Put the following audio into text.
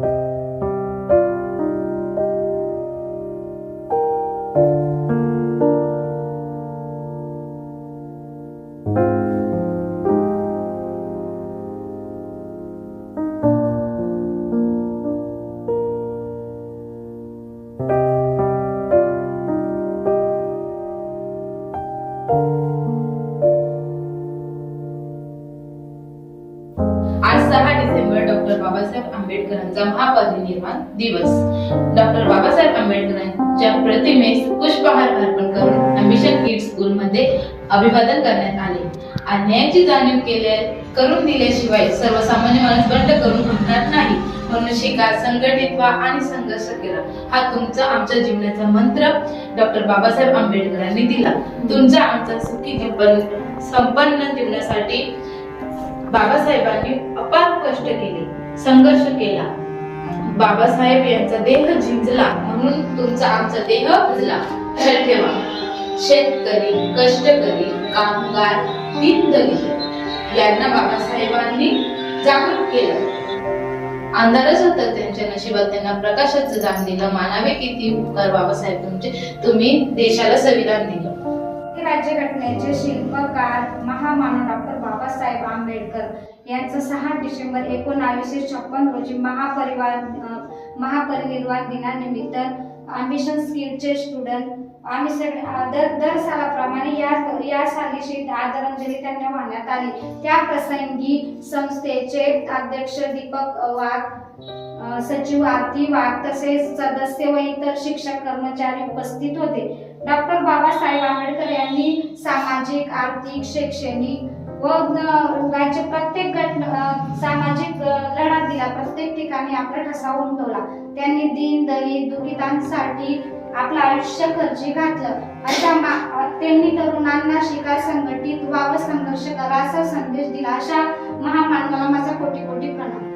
you. Doctor Babasaheb आंबेडकरांचा महापरिनिर्वाण दिवस. Doctor Babasaheb आंबेडकरांच्या प्रतिमेस पुष्पहार अर्पण करून अम्बिशन किड स्कूल मध्ये अभिवादन करण्यात आले. अन्यायाची जाणीव केल्या करून दिल्याशिवाय सर्वसामान्य माणूस बंड करून उठणार नाही म्हणून शिका संघटित व्हा आणि संघर्ष केला हा तुमचा आमच्या जीवनाचा मंत्र डॉक्टर बाबासाहेब आंबेडकरांनी दिला. तुमचा आमचा सुखी जीवन संपन्न जीवनासाठी बाबासाहेबांनी अपार कष्ट केले. संघर्ष केला. बाबासाहेब यांचा देह झिंजला म्हणून तुमचा आमचा देह भजला लक्षात ठेवा. शेतकरी कष्टकरी कामगार दीनदलित यांना बाबासाहेबांनी जागृत केलं. अंधारच होतं त्यांच्या नशिबात. त्यांना प्रकाशाचं दान दिलं. मानावे किती उपकार बाबासाहेब तुमचे. तुम्ही देशाला संविधान दिलं. राज्यघटनेचे शिल्पकार महामानव डॉक्टर बाबासाहेब आंबेडकर यांचं सहा डिसेंबर एकोणावीसशे छप्पन रोजी महापरिवार महापरिनिर्वाण दिनानिमित्त आम्बिशन स्किलचे स्टुडंट आम्ही सगळे दर दर सालाप्रमाणे या या सालीशी आदरांजली त्यांना वाहण्यात आली. त्या प्रसंगी संस्थेचे अध्यक्ष दीपक वाघ सचिव आरती वाघ तसेच सदस्य व इतर शिक्षक कर्मचारी उपस्थित होते. डॉक्टर बाबासाहेब आंबेडकर यांनी सामाजिक आर्थिक शैक्षणिक व राज्य प्रत्येक गट सामाजिक लढा दिला. प्रत्येक ठिकाणी आपला ठसा उमटवला. त्यांनी दीन दलित दुखितांसाठी आपलं आयुष्य खर्ची घातलं. अशा त्यांनी तरुणांना शिकार संघटित व्हावं संघर्ष करा असा संदेश दिला. अशा महामानवाला माझा कोटी कोटी प्रणाम.